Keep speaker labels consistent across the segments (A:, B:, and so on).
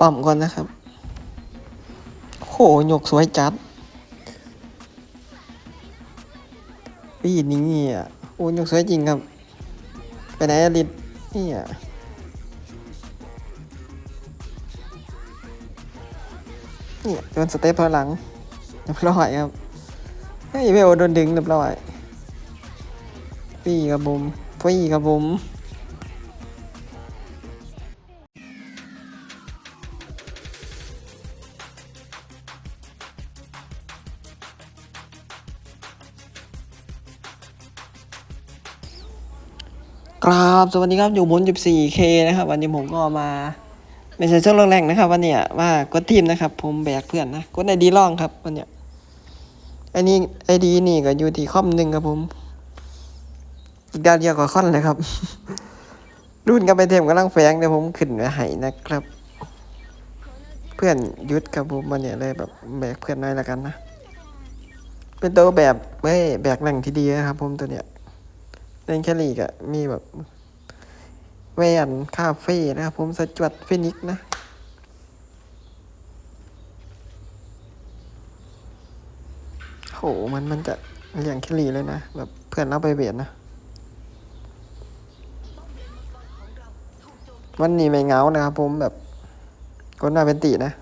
A: ปั๊มก่อนนะครับ โหหยกสวยจัดพี่นี่อะโอ้หยกสวยจริงครับ ไปไหนอลิศนี่อะนี่โดนสเตปถอยหลังเรียบร้อยครับเฮ้ยเวลโดนดึงเรียบร้อยฟี่กับบุมฟี่กับบุม กราบสวัสดีครับอยู่บน 14K นะครับ วันนี้ผมก็มา ไม่ใช่ช่วงแรกๆนะครับ วันเนี้ยว่ากดทีมนะครับ ผมแบกเพื่อนนะกดไอดีล่องครับวันเนี้ยไอนี้ไอดีนี่ก็อยู่ที่คอมหนึ่งครับผม อีกดาวเดียวกับคอนเลยครับ รุ่นกับไปเทมกำลังแฝงเดี๋ยวผมขึ้นไว้ให้นะครับ เพื่อนยุดครับผมวันเนี้ยเลยแบบแบกเพื่อนน้อยละกันนะ เป็นตัวแบบเฮ้ยแบกแหล่งที่ดีนะครับผมตัวเนี้ย เล่นแคลรี่ก็มีแบบแวนคาเฟ่นะครับผมสจวดฟินิกซ์นะ โหมันมันจะเลี้ยงแคลรี่เลยนะ แบบเพื่อนเราไปเบียดนะ วันนี้ไม่เงานะครับผมแบบคนหน้าเป็นตีนะ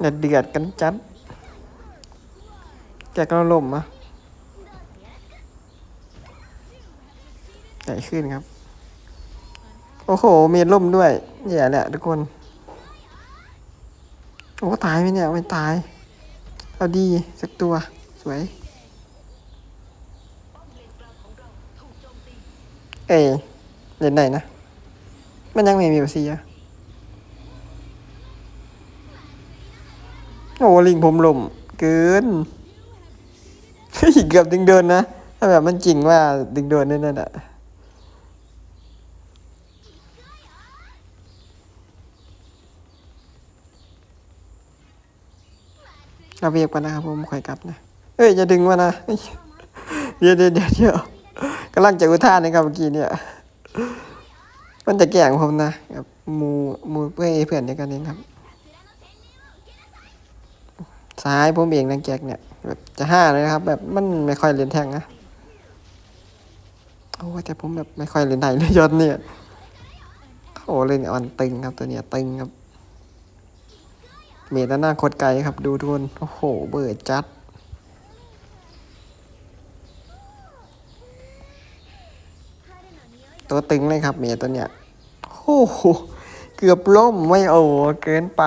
A: เดือดเดือดกันจัดแจกเราลมอะ ใหญ่ ขึ้นครับ โอ้โหมีล่มด้วยแย่แหละทุกคน โอ้ตายไหมเนี่ยไม่ตาย เอาดีสักตัวสวย เอ้ยเล่นไหนนะ มันยังไม่มีภาษีอะโอ้ลิงผมลมเกินเฮ้ยเกือบดึงเดินนะ ถ้าแบบมันจริงว่าดึงเดินนั่นน่ะ เราเวียบกันนะครับผมคอยกลับนะ เอ้ยอย่าดึงมานะเดี๋ยวเดี๋ยวเดี๋ยวกำลังจะอุทานนะครับเมื่อกี้เนี่ย มันจะแกล้งผมนะกับมูมูเพื่อนเพื่อนเดียวกันเองครับซ้ายผมเองนะแจ็คเนี่ยแบบจะห้าเลยนะครับ แบบมันไม่ค่อยเล่นแทงนะโอ้แต่ผมแบบไม่ค่อยเล่นไหนเลยยอดเนี่ยโอ้เล่นอ่อนตึงครับตัวเนี้ยตึงครับ เมตหน้าโคตรไกลครับ ดูทุกคน โอ้โห เบิดจัด ตัวตึงเลยครับ เมตตัวเนี้ย โอ้โห เกือบล่มไม่โอ้เกินไป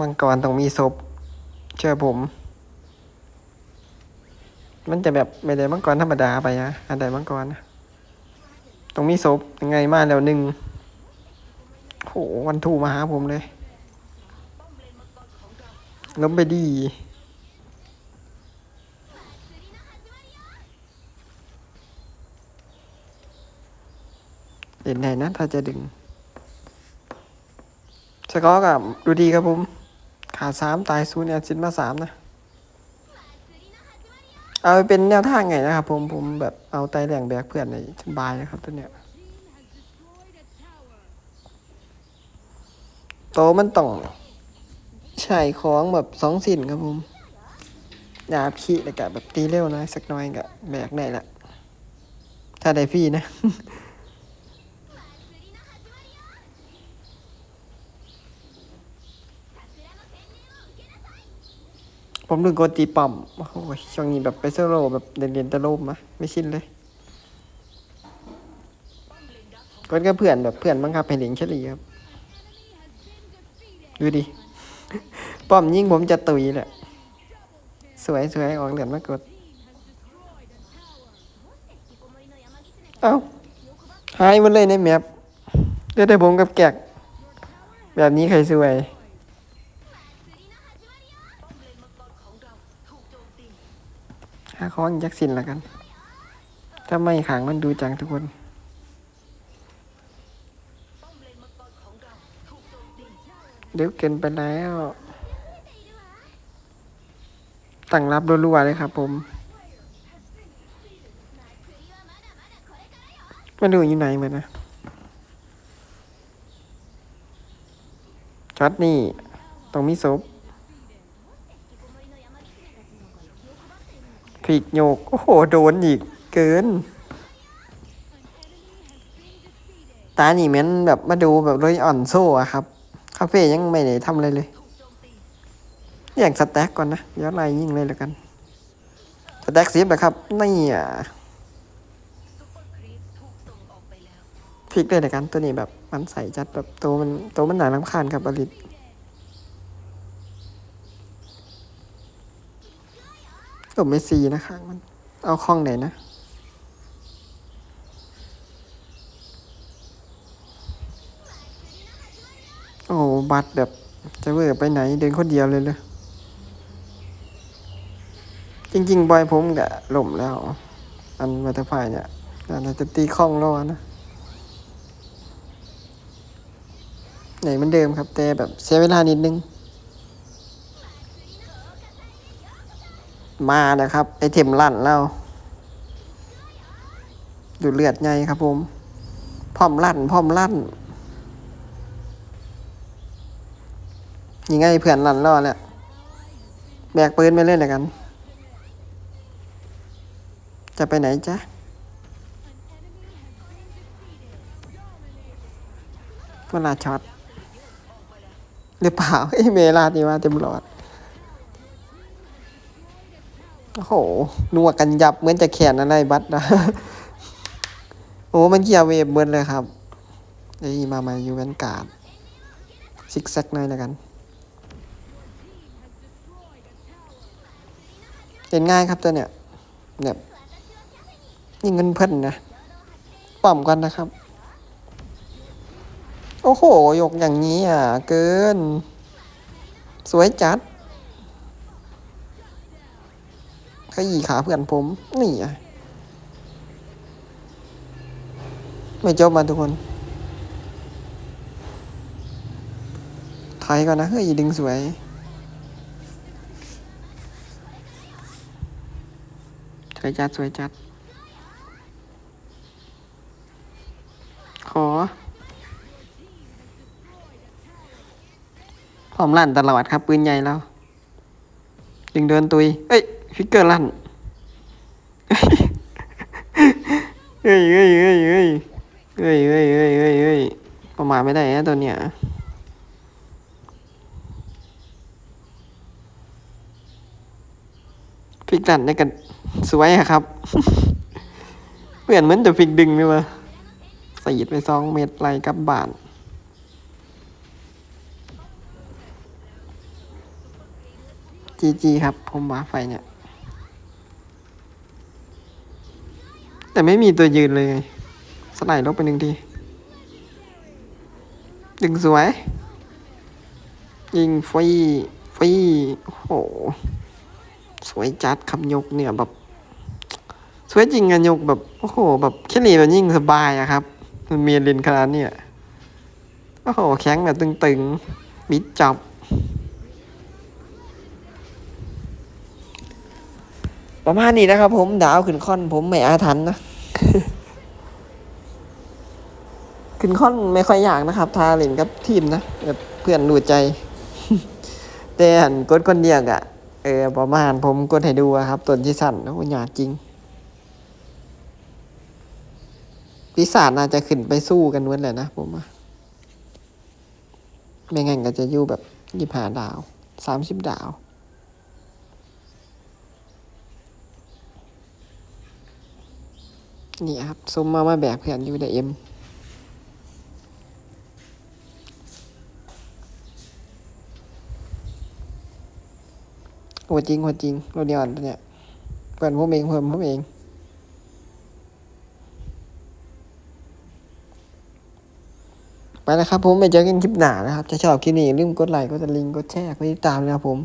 A: มังกรต้องมีศพเชื่อผม มันจะแบบไม่ได้มังกรธรรมดาไปอะอันใดมังกรนะ ตรงมีศพยังไงมาแล้วหนึ่งโหวันทูมาหาผมเลยล้มไปดี เด่นไหนนะ ถ้าจะดึง สกอร์กับดูดีครับผม ขาดสามตายศูนย์เนี่ยซินมาสามนะ เอาไปเป็นแนวทางไงนะครับ ผมผมแบบเอาไตแหล่งแบกเพื่อนในสบายนะครับตัวเนี้ยโตมันต้องใช้ของแบบสองสินครับผมยาบขี้แล้วก็แบบตีเร็วหนะสักหน้อยก็แบกได้ละถ้าได้ฟรีนะ ผมดึงกดตีป่มโอ้โหช่วงนี้แบบไปเซโลแบบเรียนๆตะโลมอะไม่ชินเลยก็ก็เพื่อนแบบเพื่อนบังคับให้เล่นเฉลี่ยครับดูดิ ป้อมยิงผมจะตุยแหละ สวยสวยออกเหรียญมากด เอ้าหายหมดเลยในแมปเดี๋ยวแต่ผมกับแกก แบบนี้ใครสวยาค้องยักษ์สินละกัน ถ้าไม่ขังมันดูจังทุกคน เดี๋ยวเกินไปแล้ว ตั้งรับรัวๆเลยครับผมมาดูอยู่ไหนเหมือนนะช็อตนี่ตรงมีศพ ผีกโยก โอ้โห โดนอีก เกิน ตาหนี่แมันแบบมาดูแบบเลยอ่อนโซ่อะครับ คาเฟ่ยังไม่ได้ทำอะไรเลยเรียกสแต็กก่อนนะเดี๋ยวไล่ยิงเลยแล้วกัน สแต็กซีฟนะครับ นี่อะพลิกเลยแล้วกันตัวนี้แบบมันใส่จัดแบบตัวมันตัวมันหนาลำคาญครับอลิต ก็ไม่ซีนะคะมัน เอาข้องไหนนะ โอ้โหบัตรแบบจะเวอร์ไปไหนเดินคนเดียวเลยเลยจริงๆบอยผมกะหล่มแล้ว อันวัตไฟเนี่ยน่าจะตีคล่องรอนะไหนเหมันเดิมครับ แต่แบบเสียเวลานิดนึง มานะครับ ไอเทมลั่นแล้วดูเลือดไงครับผม พร้อมลั่น พร้อมลั่นยังไงเพื่อนลั่นรอแล้วแบกปืนไปเล่นกัน จะไปไหนจ๊ะเวลาช็อตหรือเปล่าเอ้เมลาดีว่าเต็มหลอด โอ้โหนัวกันยับเหมือนจะแขนอะไรบัตรนะ โอ้มันเกียร์เวฟเบิร์นเลยครับไอ้ยมามายู่แวนการ์ดซิกแซกหน่อยแล้วกันเห็นง่ายครับตัวเนี้ยเนี่ยนี่เงินเพิ่นนะป้อมกันนะครับ โอ้โหยกอย่างนี้อะ เกิน สวยจัด ขยี้ขาเพื่อนผม นี่ไม่จบมาทุกคนไทยก่อนนะ เฮ้ยดึงสวย สวยจัด สวยจัด ขอพร้อมลั่นตลอดครับ ปืนใหญ่แล้ว ดึงเดินตุย เอ้ย ฟิกเกอร์ลั่นเฮ้ยเฮ้ยเฮ้ยเฮ้ยเฮ้ยเฮ้ยเฮ้ยเฮ้ยเฮ้ยประมาทไม่ได้นะตัวเนี้ยฟิกลั่นได้กันสวยอะครับ เปลี่ยนเหมือนจะฟิกดึงเลยวะสีดไปสองเม็ดไรกับบานจีจีครับ ผมว่าไฟเนี่ย แต่ไม่มีตัวยืนเลยสไลด์ลบไปหนึ่งที ดึงสวย ยิงฟรีฟรีโห สวยจัดคำยกเนี่ยแบบ สวยจริงอะยกแบบ โอ้โห แบบแค่นี้แบบยิ่งสบายอะครับ มันมีเลนขนาดเนี้ยโอ้โห แข็งแบบตึงๆ มิดจับ ประมาณนี้นะครับ ผมดาวขึ้นค่อน ผมไม่อาถรรพ์นะขึ้นค่อนไม่ค่อยอยากนะครับ ทาเล่นกับทีมนะแบบเพื่อนดูใจแต่หันกดคนเดียวอะเออประมาณผมกดให้ดูครับตัวที่สั่นโอ้ยากจริงปีศาจน่าจะขึ้นไปสู้กันเว้นเลยนะผมว่าไม่งั้นก็จะอยู่แบบยี่ห้าดาวสามสิบดาว นี่ครับซุมมามาแบกเพื่อนอยู่ในเอ็มโหจริงโหจริงโรเดียนตัวเนี่ยเพื่อนผมเองเพื่อนผมเองไปแล้วครับผมไปเจอกันคลิปหน้านะครับถ้าชอบคลิปนี้ลืมกดไลค์กดลิงก์กดแชร์กดติดตามนะครับผม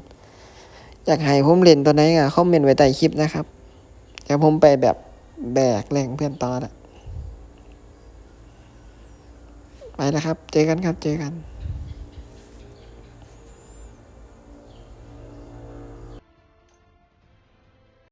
A: อยากให้ผมเล่นตัวไหนอะคอมเมนต์ไว้ใต้คลิปนะครับเดี๋ยวผมไปแบบ แบกแรงเพื่อนตอนอะไปนะครับ เจอกันครับ เจอกัน